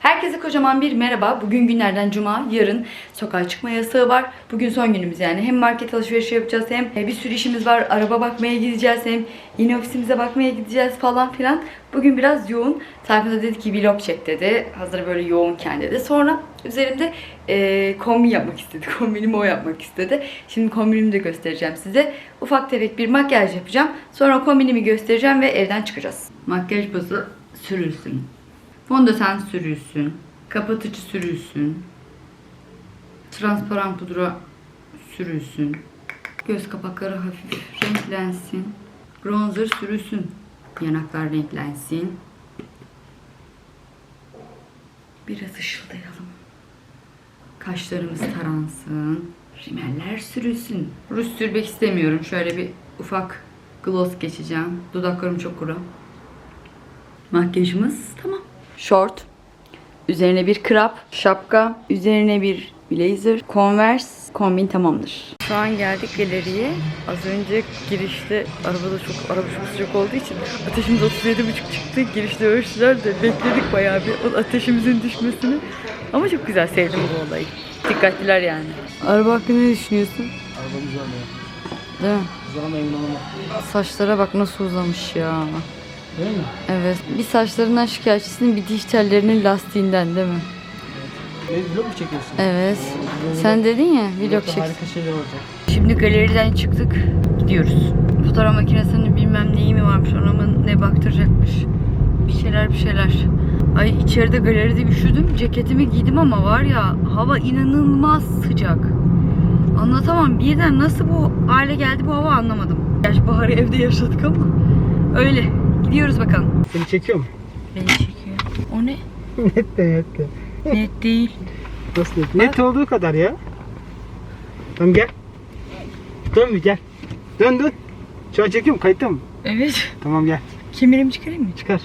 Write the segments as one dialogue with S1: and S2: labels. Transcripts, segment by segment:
S1: Herkese kocaman bir merhaba. Bugün günlerden cuma, yarın sokağa çıkma yasağı var. Bugün son günümüz yani. Hem market alışverişi yapacağız hem bir sürü işimiz var. Araba bakmaya gideceğiz hem yine ofisimize bakmaya gideceğiz falan filan. Bugün biraz yoğun. Tayfun dedi ki vlog çek dedi. Hazır böyle yoğunken dedi. Sonra üzerimde e, kombin yapmak istedi. Kombinimi o yapmak istedi. Şimdi kombinimi de göstereceğim size. Ufak tefek bir makyaj yapacağım. Sonra kombinimi göstereceğim ve evden çıkacağız. Makyaj bazı sürülsün. Fondöten sürülsün. Kapatıcı sürülsün. Transparan pudra sürülsün. Göz kapakları hafif renklensin. Bronzer sürülsün. Yanaklar renklensin. Biraz ışıldayalım. Kaşlarımız taransın. Rimeller sürülsün. Ruj sürmek istemiyorum. Şöyle bir ufak gloss geçeceğim. Dudaklarım çok kuru. Makyajımız tamam. Short. Üzerine bir krap, şapka, üzerine bir blazer, converse, kombin tamamdır. Şu an geldik galeriye. Az önce girişte arabada çok araba çok sıcak olduğu için ateşimiz 37,5 çıktı. Girişte ölçtüler de bekledik bayağı bir o ateşimizin düşmesini. Ama çok güzel sevdim bu olayı. Dikkatliler yani. Araba hakkında ne düşünüyorsun?
S2: Araba güzel ya.
S1: Değil mi?
S2: Güzel ama emin olamadım.
S1: Saçlara bak nasıl uzamış ya.
S2: Değil mi?
S1: Evet. Bir saçlarından şikayetçisinin bir diş tellerinin lastiğinden değil mi?
S2: Ne vlog mu çekiyorsun?
S1: Evet.
S2: Oo,
S1: Sen dedin ya vlog çek.
S2: Harika şeyler olacak.
S1: Şimdi galeriden çıktık. Gidiyoruz. Fotoğraf makinesinin bilmem neyi mi varmış ona mı ne baktıracakmış. Bir şeyler bir şeyler. Ay içeride galeride üşüdüm. Ceketimi giydim ama var ya hava inanılmaz sıcak. Anlatamam. Birden nasıl bu hale geldi bu hava anlamadım. Gerçi baharı evde yaşadık ama. Öyle. Gidiyoruz bakalım.
S2: Seni çekiyor mu?
S1: Beni çekiyor. O ne?
S2: net de net de.
S1: Net değil.
S2: Nasıl net? Net olduğu kadar ya. Tamam gel. Dön bir gel. Dön dön. Şu an çekiyor mu? Kayıtta mı?
S1: Evet.
S2: Tamam gel.
S1: Kemerimi çıkarayım mı?
S2: Çıkar.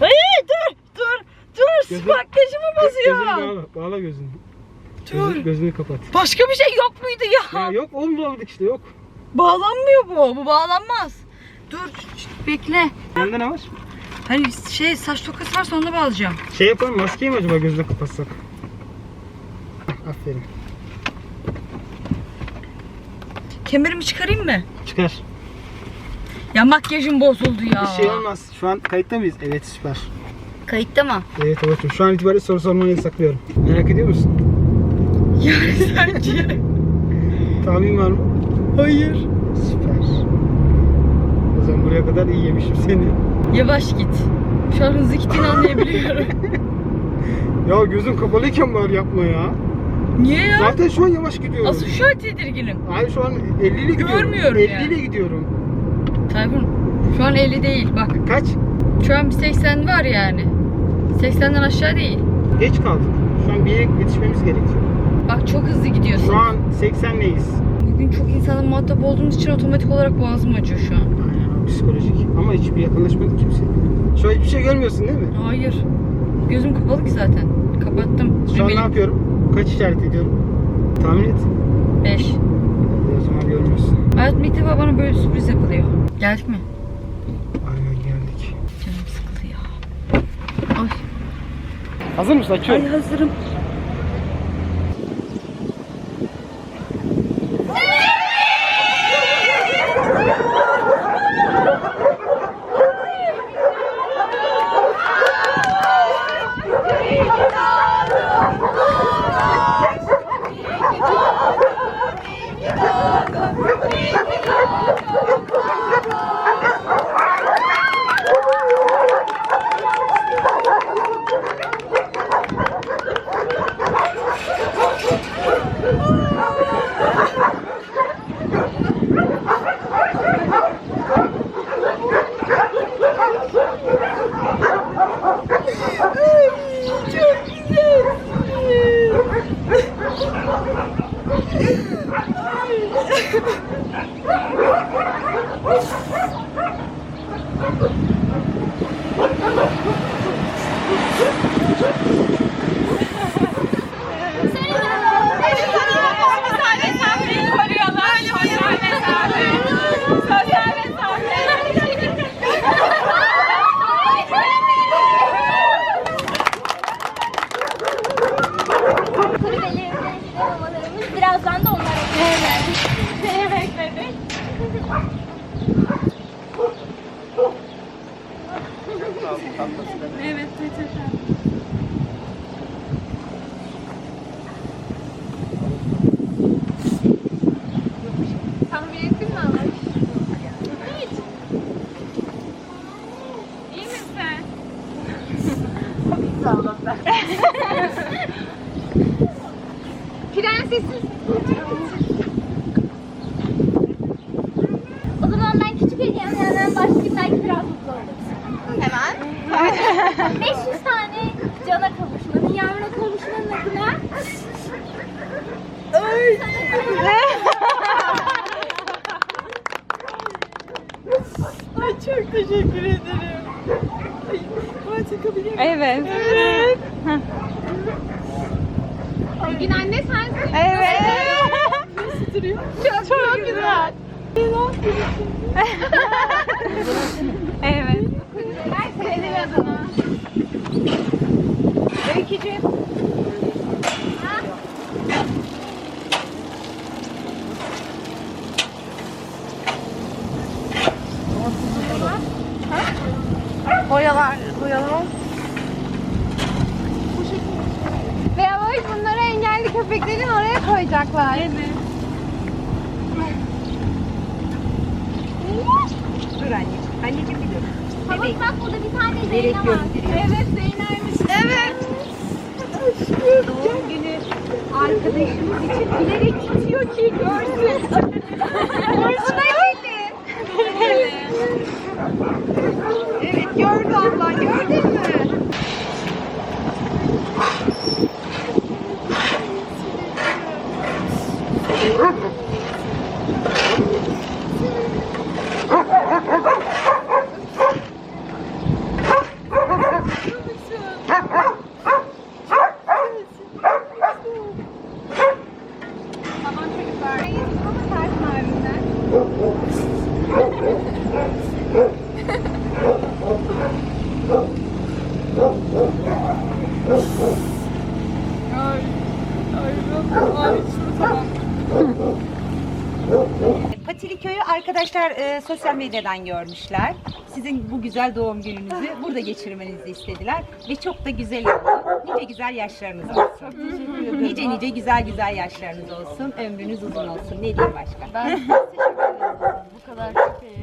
S1: Ay dur dur dur
S2: Gözü-
S1: makyajımı
S2: Gözünü
S1: bozuyor.
S2: bağla. Bağla gözünü.
S1: Dur.
S2: Gözünü, gözünü kapat.
S1: Başka bir şey yok muydu ya?
S2: Ya yok oğlum bulamadık işte yok.
S1: Bağlanmıyor bu. Bu bağlanmaz. Dur şşt, bekle.
S2: Yanında ne var?
S1: Hani şey saç tokası varsa onu da bağlayacağım.
S2: Şey yapalım maskeyi mi acaba gözüne kapatsak? Aferin.
S1: Kemerimi çıkarayım mı?
S2: Çıkar.
S1: Ya makyajım bozuldu ya.
S2: Bir şey olmaz. Şu an kayıtta mıyız? Evet süper.
S1: Kayıtta mı?
S2: Evet babacığım şu an itibariyle soru sormanı yasaklıyorum. Merak ediyor musun?
S1: Yani sence?
S2: Tahmin var mı?
S1: Hayır.
S2: Süper. O zaman buraya kadar iyi yemişim seni.
S1: Yavaş git. Şu an hızlı gittiğini anlayabiliyorum.
S2: Ya gözün kapalıyken bari yapma ya.
S1: Niye ya?
S2: Zaten şu an yavaş gidiyorum.
S1: Asıl şu an tedirginim.
S2: Hayır şu an 50 ile gidiyorum.
S1: Görmüyorum
S2: 50
S1: yani.
S2: ile gidiyorum.
S1: Tayfun şu an 50 değil bak.
S2: Kaç?
S1: Şu an bir 80 var yani. 80'den aşağı değil.
S2: Geç kaldık. Şu an bir yere yetişmemiz gerekiyor.
S1: Bak çok hızlı gidiyorsun.
S2: Şu an 80'leyiz.
S1: Bugün çok insanla muhatap olduğumuz için otomatik olarak boğazım acıyor şu an.
S2: Psikolojik. Ama hiçbir yakınlaşmadık kimse. Şu an hiçbir şey görmüyorsun değil mi?
S1: Hayır. Gözüm kapalı ki zaten. Kapattım.
S2: Şu an ne yapıyorum? Kaç işaret ediyorum? Tahmin et.
S1: 5.
S2: O zaman görmüyorsun.
S1: Hayatımda ilk defa bana böyle sürpriz yapılıyor. Geldik mi?
S2: Aynen geldik.
S1: Canım sıkıldı ya. Ay,
S2: Hazır mısın? Açıyorum.
S1: ay hazırım.
S3: out
S4: on the teşekkür ederim. Ay, ben çekebilir miyim? Evet. Gün anne sensin. Evet. Nasıl duruyor? Çok, çok güzel. evet. Her senin adına. Öykücüğüm. Boyalar, boyalar. Ve bak bunları engelli köpeklerin oraya koyacaklar. Evet.
S5: Dur
S3: Baba bak burada bir tane Zeyna var. Evet Zeyna'ymış. Evet.
S5: Doğum günü arkadaşımız için bilerek tutuyor ki görsün. Görsün evet. Evet gördü abla gördün mü? Tamam Patili Köyü arkadaşlar e, sosyal medyadan görmüşler. Sizin bu güzel doğum gününüzü burada geçirmenizi istediler. Ve çok da güzel oldu. Nice güzel yaşlarınız olsun. Nice nice güzel güzel yaşlarınız olsun. Ömrünüz uzun olsun. Ne diyeyim başka?
S1: Ben teşekkür ederim. Bu kadar çok iyi.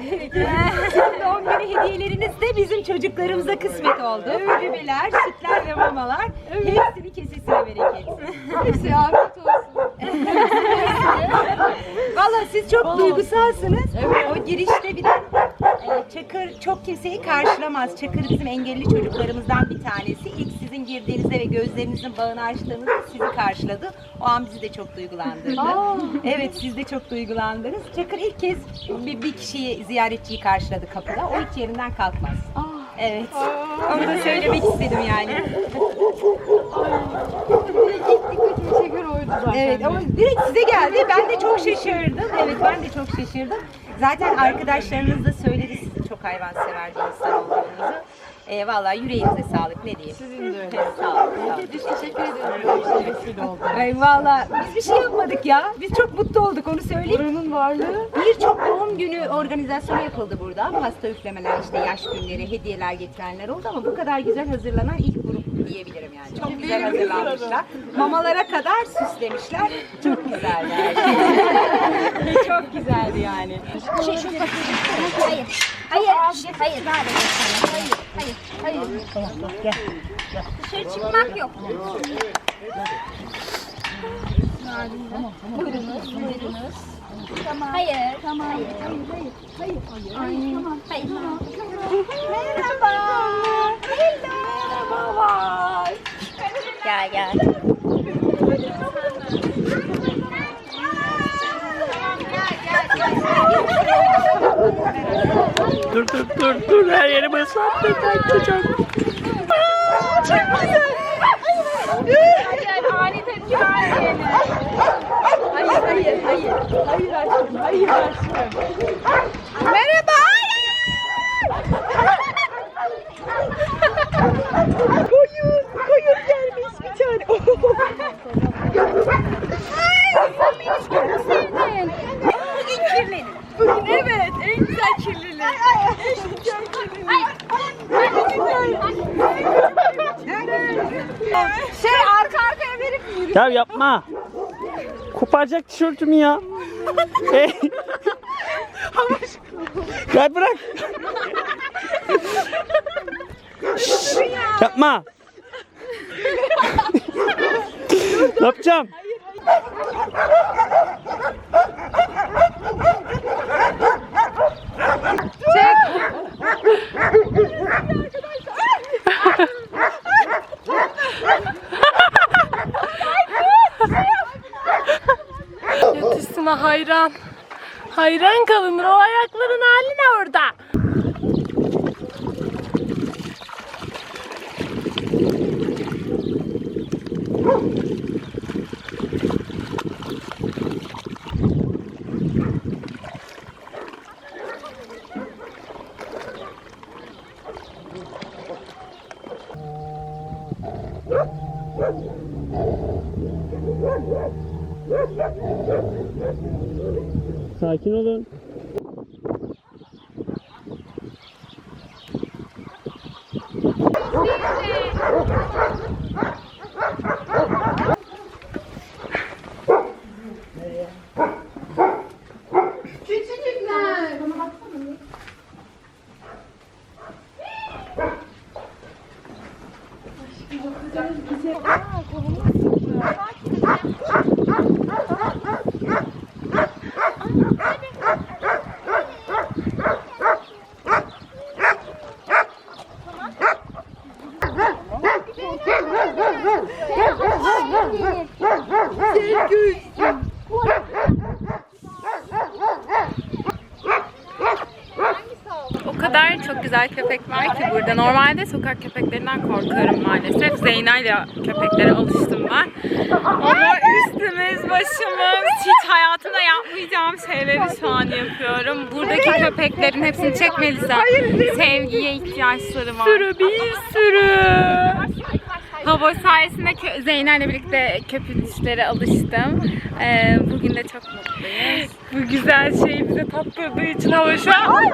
S5: Sizin doğum günü hediyeleriniz de bizim çocuklarımıza kısmet oldu. Ödümeler, sütler ve mamalar. Hepsini kesesine bereket.
S1: Hepsi afiyet olsun.
S5: Valla siz çok duygusalsınız. O girişte bir de e, Çakır çok kimseyi karşılamaz. Çakır bizim engelli çocuklarımızdan bir tanesi. İlk sizin girdiğinizde ve gözlerinizin bağını açtığınızda sizi karşıladı. O an bizi de çok duygulandırdı. Evet siz de çok duygulandınız. Çakır ilk kez bir, bir kişiyi ziyaretçiyi karşıladı kapıda. O hiç yerinden kalkmaz. Evet. Onu da söylemek istedim yani.
S1: Dikkatimi oydu zaten.
S5: Evet ama direkt size geldi. Ben de çok şaşırdım. Evet ben de çok şaşırdım. Zaten arkadaşlarınız da söyledi sizin çok hayvansever bir insan olduğunuzu. E, vallahi yüreğinize sağlık ne diyeyim. Sizin de öyle. sağ olun. Sağ olun.
S1: Teşekkür ederim.
S5: Ay valla biz bir şey yapmadık ya. Biz çok mutlu olduk onu söyleyeyim.
S1: Buranın varlığı.
S5: Birçok doğum günü organizasyonu yapıldı burada. Pasta üflemeler, işte yaş günleri, hediyeler getirenler oldu ama bu kadar güzel hazırlanan ilk grup diyebilirim yani. Çok güzel hazırlanmışlar. Mamalara kadar süslemişler. Çok güzeldi her şey. Çok güzeldi yani.
S3: Şey şu Hayır. Hayır. Hayır. Hayır. Hayır. Hayır. Dışarı çıkmak yok. Buyurunuz. Buyurunuz. Tamam. Hayır. Tamam. Hayır. Hayır. Hayır. Hayır. Hayır. Tamam. Hayır. Merhaba. Merhabalar. Gel gel.
S6: Dur dur dur dur her yerime ıslattın kaçacağım.
S4: Yani ani tepki vermeyelim. Hayır, hayır, hayır. Hayır aşkım, hayır aşkım.
S5: Merhaba. koyun, koyun gelmiş bir tane.
S3: Sen beni çok mu sevdin?
S5: Bugün kirlenin.
S7: Bugün evet en güzel kirlilik. En güzel kirlilik. Şey arka arkaya verip yürü.
S8: Ya yapma. Koparacak tişörtümü ya. Hey. ya bırak. Şşş, yapma. ne yapacağım?
S7: Yatışına hayran. Hayran kalınır o ayakların hali ne orada?
S8: Sakin olun.
S7: O kadar çok güzel köpek var ki burada. Normalde sokak köpeklerinden korkuyorum maalesef. Zeyna ile köpeklere alıştım ben. Ama üstümüz, başımız, hiç hayatımda yapmayacağım şeyleri şu an yapıyorum. Buradaki köpeklerin hepsini çekmeliysem sevgiye ihtiyaçları var. Sürü bir sürü. Hava sayesinde kö- Zeyna ile birlikte köpüşlere alıştım. Ee, bugün de çok mutluyuz. Bu güzel şeyi bize tattırdığı için hava şu an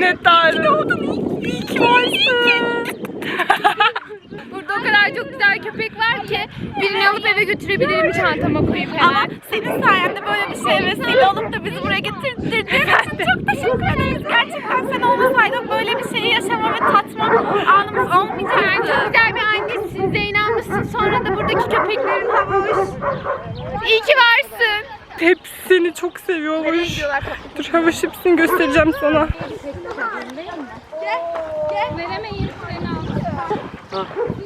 S7: ne iyi, iyi ki varsın.
S4: Burada o kadar çok güzel köpek var ki birini alıp eve götürebilirim çantama koyup hemen.
S7: Ama senin sayende böyle bir şey vesile olup da bizi buraya getirdiğin için çok teşekkür ederiz. Gerçekten sen olmasaydın böyle bir şeyi yaşama ve tatma anımız olmayacaktı.
S4: çok güzel bir annesin, Zeyna mısın? Sonra da buradaki köpeklerin havuç. İyi ki varsın.
S7: Hepsini çok seviyormuş. Dur havuç hepsini göstereceğim sana.
S4: Veremeyiz seni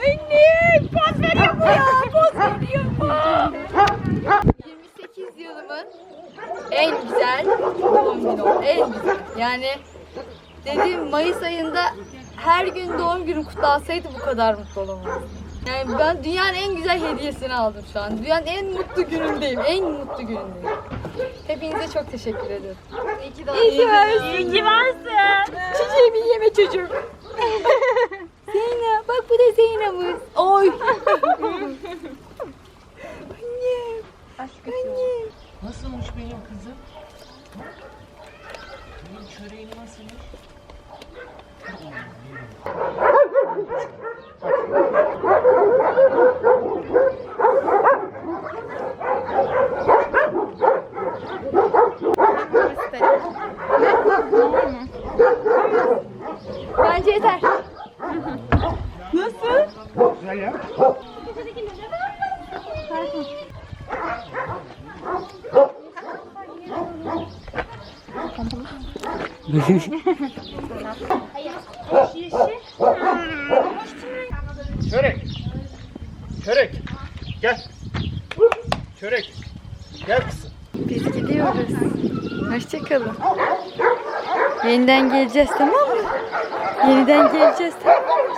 S7: Anne poz veriyor ya. Poz veriyor bu.
S1: 28 yılımın en güzel doğum günü oldu. En güzel. Yani dediğim Mayıs ayında her gün doğum günüm kutlansaydı bu kadar mutlu olamazdım. Yani ben dünyanın en güzel hediyesini aldım şu an. Dünyanın en mutlu günündeyim. En mutlu günündeyim. Hepinize çok teşekkür ederim. İyi ki. İyi ki varsın.
S7: İyi ki varsın.
S1: Çiçeğimi yeme çocuğum. Zeyna. Bak bu da Zeyna'mız. Oy. Annem. Annem.
S9: Nasılmış benim kızım? Benim çöreğim nasılmış?
S1: Bence yeter.
S2: Güzel ya. Çörek. Çörek. Gel. Çörek. Gel kızım.
S1: Biz gidiyoruz. Hoşçakalın. Yeniden geleceğiz tamam mı? Yeniden geleceğiz tamam mı?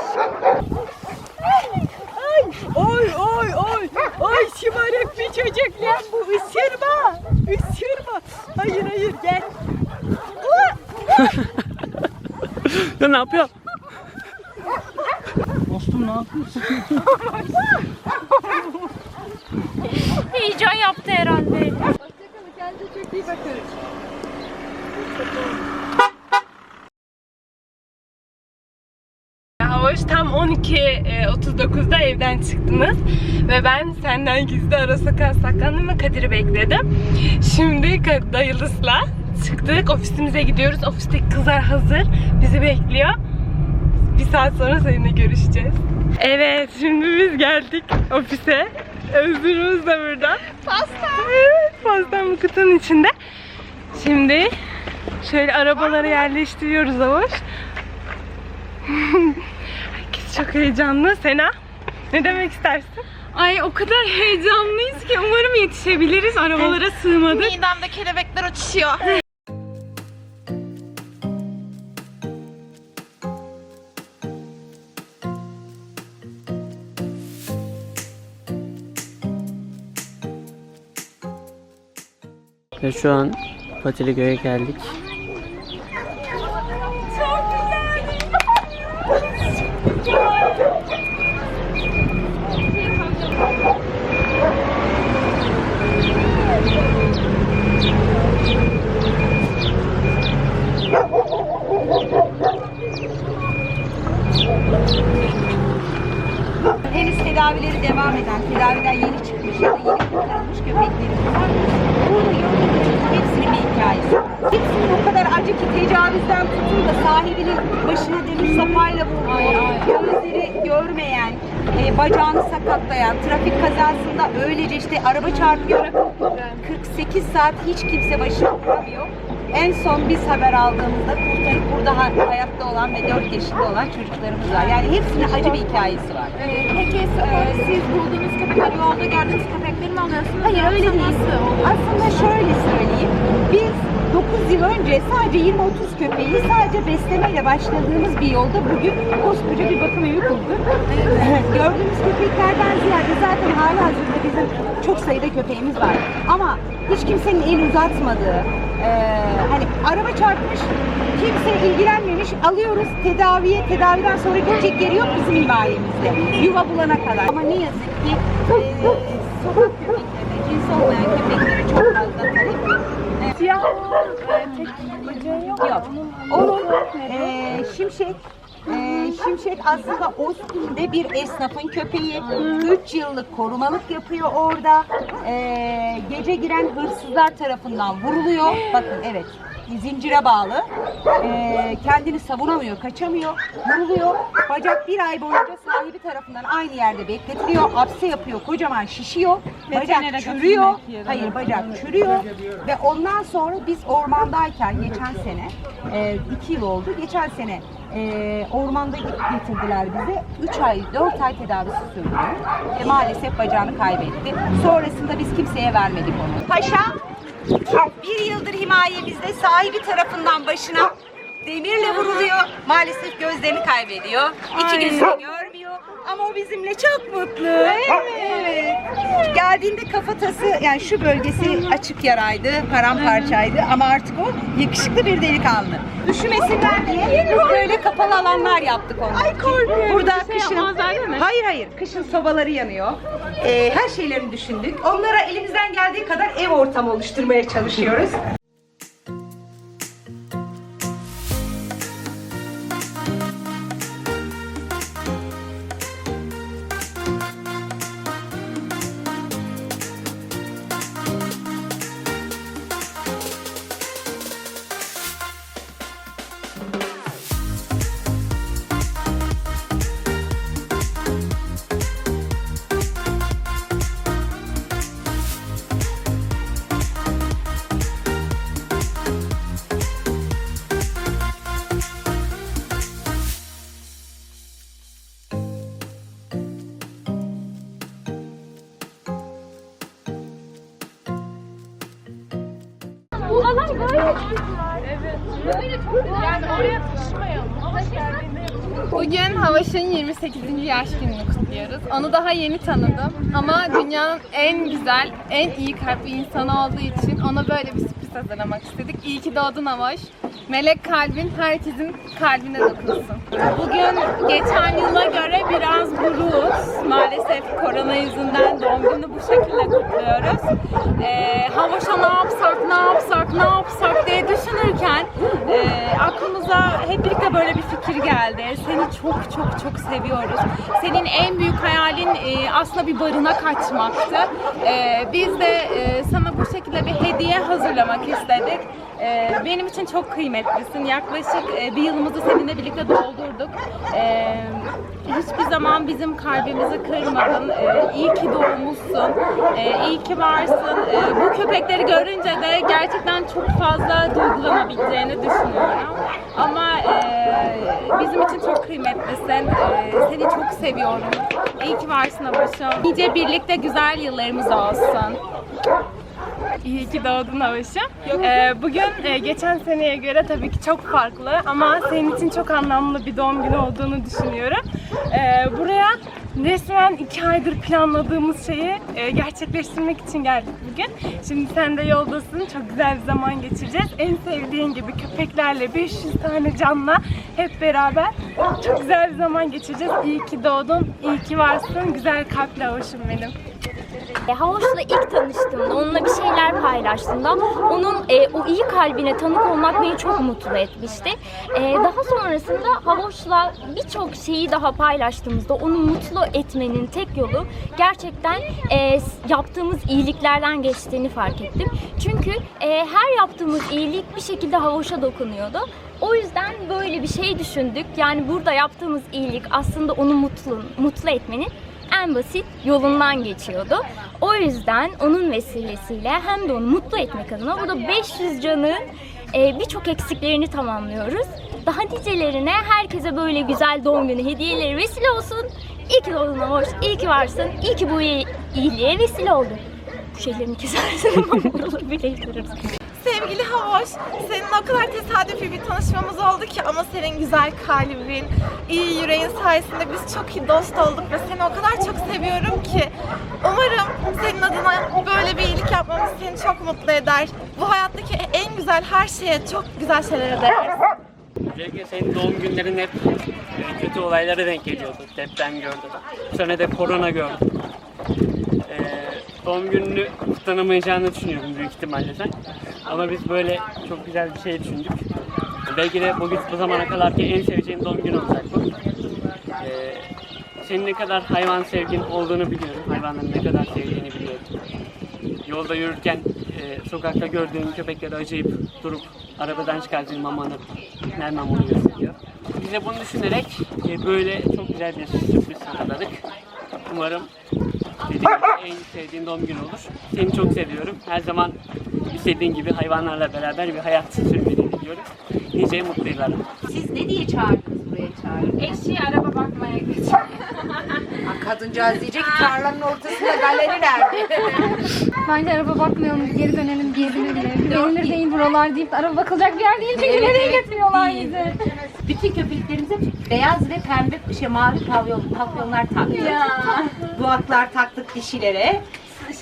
S7: Oy oy oy. Oy şımarık bir çocuk lan bu. Isırma. Isırma. Hayır hayır gel.
S8: Ya ne yapıyor?
S2: Dostum ne
S7: Heyecan yaptı herhalde.
S10: Hoş tam 12.39'da evden çıktınız ve ben senden gizli ara sokağa saklandım ve Kadir'i bekledim. Şimdi dayılısla çıktık ofisimize gidiyoruz. Ofisteki kızlar hazır bizi bekliyor. Bir saat sonra seninle görüşeceğiz. Evet şimdi biz geldik ofise. Özgürümüz de burada. Pasta. Evet pastam bu kutunun içinde. Şimdi şöyle arabaları yerleştiriyoruz Avoş. Çok heyecanlı. Sena ne demek istersin?
S7: Ay o kadar heyecanlıyız ki umarım yetişebiliriz. Arabalara sığmadık.
S10: Midemde kelebekler uçuşuyor.
S8: Ve şu an Patiligöy'e geldik.
S5: Tedavileri devam eden, tedaviden yeni çıkmış ya da yeni kurtarılmış köpeklerimiz var. Burada gördüğünüz hepsinin bir hikayesi. Hepsinin o kadar acı ki tecavüzden tutun da sahibinin başına demir sapayla vurduğu, gözleri görmeyen, e, bacağını sakatlayan, trafik kazasında öylece işte araba çarpıyor. 48 saat hiç kimse başına vuramıyor. En son biz haber aldığımızda kurtarıp burada ha- hayatta olan ve 4 yaşında olan çocuklarımız var. Yani hepsinin acı bir hikayesi var.
S11: Peki e, siz bulduğunuz köpekler yolda gördüğünüz köpekleri mi alıyorsunuz?
S5: Hayır öyle değil. Aslında şöyle söyleyeyim. Biz 9 yıl önce sadece 20-30 köpeği sadece beslemeyle başladığımız bir yolda bugün koskoca bir bakım evi kurduk. Gördüğümüz köpeklerden ziyade zaten hali hazırda bizim çok sayıda köpeğimiz var. Ama hiç kimsenin el uzatmadığı, eee, hani araba çarpmış, kimse ilgilenmemiş, alıyoruz tedaviye, tedaviden sonra gidecek yeri yok bizim himayemizde. Yuva bulana kadar. Ama ne yazık ki eee, sokak köpeklerine, cins olmayan köpeklere çok fazla talep. Siyah yok. Onun eee, şimşek eee, Şimşek aslında Ostim'de bir esnafın köpeği. 3 yıllık korumalık yapıyor orada. Eee, gece giren hırsızlar tarafından vuruluyor. Bakın evet zincire bağlı. Eee, kendini savunamıyor, kaçamıyor. Vuruluyor. Bacak bir ay boyunca sahibi tarafından aynı yerde bekletiliyor. Apse yapıyor, kocaman şişiyor. Bacak çürüyor. Hayır bacak çürüyor. Ve ondan sonra biz ormandayken geçen sene, e, iki yıl oldu. Geçen sene e, ormanda getirdiler bize. 3 ay, 4 ay tedavisi sürdü. Ve maalesef bacağını kaybetti. Sonrasında biz kimseye vermedik onu. Paşa bir yıldır himayemizde sahibi tarafından başına demirle vuruluyor. Maalesef gözlerini kaybediyor. İki gözünü görmüyor. Ama o bizimle çok mutlu. Evet. Geldiğinde kafatası yani şu bölgesi açık yaraydı, paramparçaydı ama artık o yakışıklı bir delikanlı. Üşümesinler diye böyle kapalı alanlar yaptık ona. Ay korkuyorum. Burada kışın Hayır hayır. Kışın sobaları yanıyor. Ee, her şeylerini düşündük. Onlara elimizden geldiği kadar ev ortamı oluşturmaya çalışıyoruz.
S7: Yaş gününü kutluyoruz. Onu daha yeni tanıdım ama dünyanın en güzel, en iyi kalpli insanı olduğu için ona böyle sürpriz hazırlamak istedik. İyi ki doğdun Havaş. Melek kalbin herkesin kalbine dokunsun. Bugün geçen yıla göre biraz buruz. Maalesef korona yüzünden doğum günü bu şekilde kutluyoruz. Ee, Havaş'a ne yapsak, ne yapsak, ne yapsak diye düşünürken e, aklımıza hep birlikte böyle bir fikir geldi. Seni çok çok çok seviyoruz. Senin en büyük hayalin e, aslında bir barınak açmaktı. E, biz de e, sana bu şekilde bir hediye hazırlamak istedik. E, benim için çok kıymetlisin. Yaklaşık e, bir yılımızı seninle birlikte doldurduk. E, hiçbir zaman bizim kalbimizi kırmadın. E, iyi ki doğmuşsun. E, iyi ki varsın. E, bu köpekleri görünce de gerçekten çok fazla duygulanabileceğini düşünüyorum. Ama e, bizim için çok kıymetlisin. E, seni çok seviyorum. İyi ki varsın Abaşım. Nice birlikte güzel yıllarımız olsun. İyi ki doğdun Havaş'ım. Ee, bugün e, geçen seneye göre tabii ki çok farklı ama senin için çok anlamlı bir doğum günü olduğunu düşünüyorum. Ee, buraya resmen iki aydır planladığımız şeyi e, gerçekleştirmek için geldik bugün. Şimdi sen de yoldasın. Çok güzel bir zaman geçireceğiz. En sevdiğin gibi köpeklerle 500 tane canla hep beraber çok güzel bir zaman geçireceğiz. İyi ki doğdun, iyi ki varsın. Güzel kalpli Havaş'ım benim.
S3: E, Havoş'la ilk tanıştığımda, onunla bir şeyler paylaştığımda onun e, o iyi kalbine tanık olmak beni çok mutlu etmişti. E, daha sonrasında Havoş'la birçok şeyi daha paylaştığımızda onu mutlu etmenin tek yolu gerçekten e, yaptığımız iyiliklerden geçtiğini fark ettim. Çünkü e, her yaptığımız iyilik bir şekilde Havoş'a dokunuyordu. O yüzden böyle bir şey düşündük. Yani burada yaptığımız iyilik aslında onu mutlu mutlu etmenin en basit yolundan geçiyordu. O yüzden onun vesilesiyle hem de onu mutlu etmek adına burada 500 canın e, birçok eksiklerini tamamlıyoruz. Daha nicelerine herkese böyle güzel doğum günü hediyeleri vesile olsun. İyi ki doğdun hoş, iyi ki varsın, iyi ki bu iyi- iyiliğe vesile oldu. Bu şeylerini kesersin ama buraları birleştiririz.
S12: Sevgili Havoş, seninle o kadar tesadüfi bir tanışmamız oldu ki ama senin güzel kalbin, iyi yüreğin sayesinde biz çok iyi dost olduk ve seni o kadar çok seviyorum ki umarım senin adına böyle bir iyilik yapmamız seni çok mutlu eder. Bu hayattaki en güzel her şeye çok güzel şeyler eder.
S6: Özellikle senin doğum günlerin hep e, kötü olaylara denk geliyordu. Deprem gördüm. Sene de korona gördüm. Ee, doğum gününü kutlanamayacağını düşünüyorum büyük ihtimalle sen. Ama biz böyle çok güzel bir şey düşündük. Belki de bugün bu zamana kadar ki en seveceğim doğum günü olacak bu. Ee, senin ne kadar hayvan sevgin olduğunu biliyorum. Hayvanları ne kadar sevdiğini biliyorum. Yolda yürürken e, sokakta gördüğün köpekleri acıyıp durup arabadan çıkardığın mamanı vermem onu gösteriyor. Bize bunu düşünerek e, böyle çok güzel bir sürpriz hazırladık. Umarım dediğim en sevdiğin doğum günü olur. Seni çok seviyorum. Her zaman istediğin gibi hayvanlarla beraber bir hayat sürmeni diliyorum. Nice mutlu yıllar.
S5: Siz ne diye çağırdınız buraya çağırdınız?
S7: Eşi araba bakmaya.
S5: Ha, Kadıncağız diyecek ki tarlanın ortasında galeri nerede?
S13: Bence araba bakmayalım, geri dönelim, gezinelim. Güvenilir değil buralar deyip de araba bakılacak bir yer değil çünkü nereye getiriyorlar bizi.
S5: Bütün köpeklerimize beyaz ve pembe şey mavi pavyon, pavyonlar taktık. Bu atlar taktık dişilere.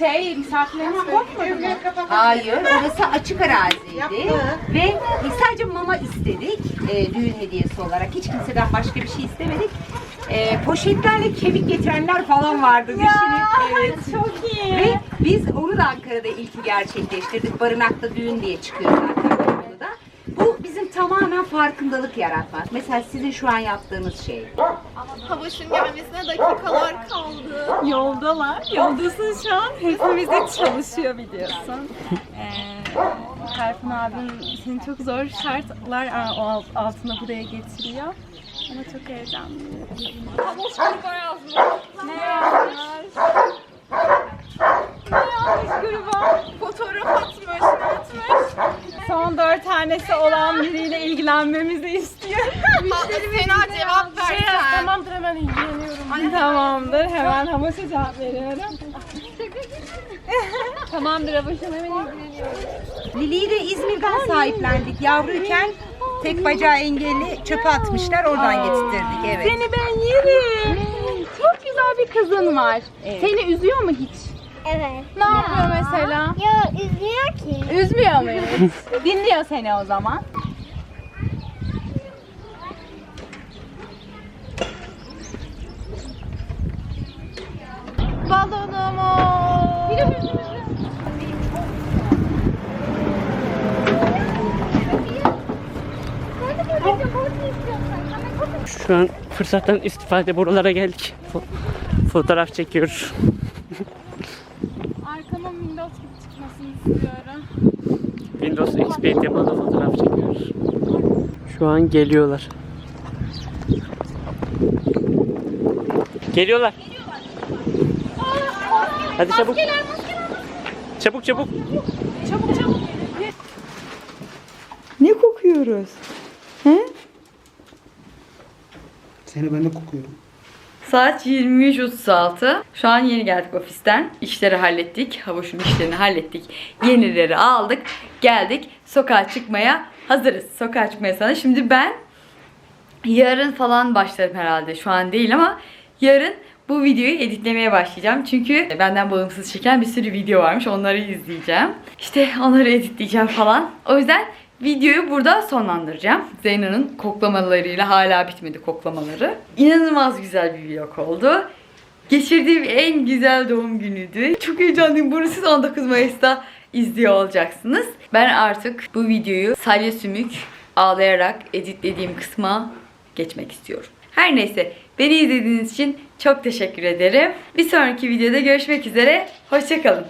S7: Şey, misafirlerimiz korkmadı mı?
S5: Hayır, orası açık araziydi ve sadece mama istedik e, düğün hediyesi olarak. Hiç kimseden başka bir şey istemedik. E, poşetlerle kemik getirenler falan vardı düşünün. Evet.
S7: Çok iyi.
S5: Ve biz onu da Ankara'da ilki gerçekleştirdik. Barınakta düğün diye çıkıyor zaten tamamen farkındalık yaratmak. Mesela sizin şu an yaptığınız şey.
S12: Havoş'un gelmesine dakikalar kaldı.
S7: Yoldalar. Yoldasın şu an. Hepimiz de çalışıyor biliyorsun. Ee, Tayfun abim seni çok zor şartlar aa, o alt- altına buraya getiriyor. Ama çok heyecanlıyım. Havuç gruba yazmış. Ne yazmış? Ne yazmış gruba?
S12: Fotoğraf atmış, ne atmış?
S7: Son dört tanesi olan biriyle ilgilenmemizi istiyor.
S12: Fena cevap
S7: Şey yaz,
S12: versen.
S7: tamamdır hemen ilgileniyorum. Tamamdır hemen Hamas'a cevap veriyorum. Tamamdır Hamas'ım hemen ilgileniyorum.
S5: Lili'yi de İzmir'den sahiplendik. Yavruyken tek bacağı engelli çöpe atmışlar oradan getirtirdik evet.
S7: Seni ben yerim. Çok güzel bir kızın var. Seni üzüyor mu hiç?
S13: Evet.
S7: Ne yapıyor mesela?
S13: Ya üzüyor ki.
S7: Üzmüyor mu? Dinliyor seni o zaman.
S6: Şu an fırsattan istifade buralara geldik. Fo- fotoğraf çekiyoruz.
S7: Arkamın Windows gibi çıkmasını istiyorum.
S6: Windows XP temalı fotoğraf çekiyoruz. Şu an geliyorlar. Geliyorlar. Hadi çabuk. Çabuk çabuk.
S1: Ne kokuyoruz?
S2: Seni ben de kokuyorum.
S1: Saat 23.36. Şu an yeni geldik ofisten. İşleri hallettik. Havuç'un işlerini hallettik. Yenileri aldık. Geldik. Sokağa çıkmaya hazırız. Sokağa çıkmaya sana. Şimdi ben yarın falan başlarım herhalde. Şu an değil ama yarın bu videoyu editlemeye başlayacağım. Çünkü benden bağımsız çeken bir sürü video varmış. Onları izleyeceğim. İşte onları editleyeceğim falan. O yüzden videoyu burada sonlandıracağım. Zeyna'nın koklamalarıyla hala bitmedi koklamaları. İnanılmaz güzel bir vlog oldu. Geçirdiğim en güzel doğum günüydü. Çok heyecanlıyım. Bunu siz 19 Mayıs'ta izliyor olacaksınız. Ben artık bu videoyu salya sümük ağlayarak editlediğim kısma geçmek istiyorum. Her neyse beni izlediğiniz için çok teşekkür ederim. Bir sonraki videoda görüşmek üzere. Hoşçakalın.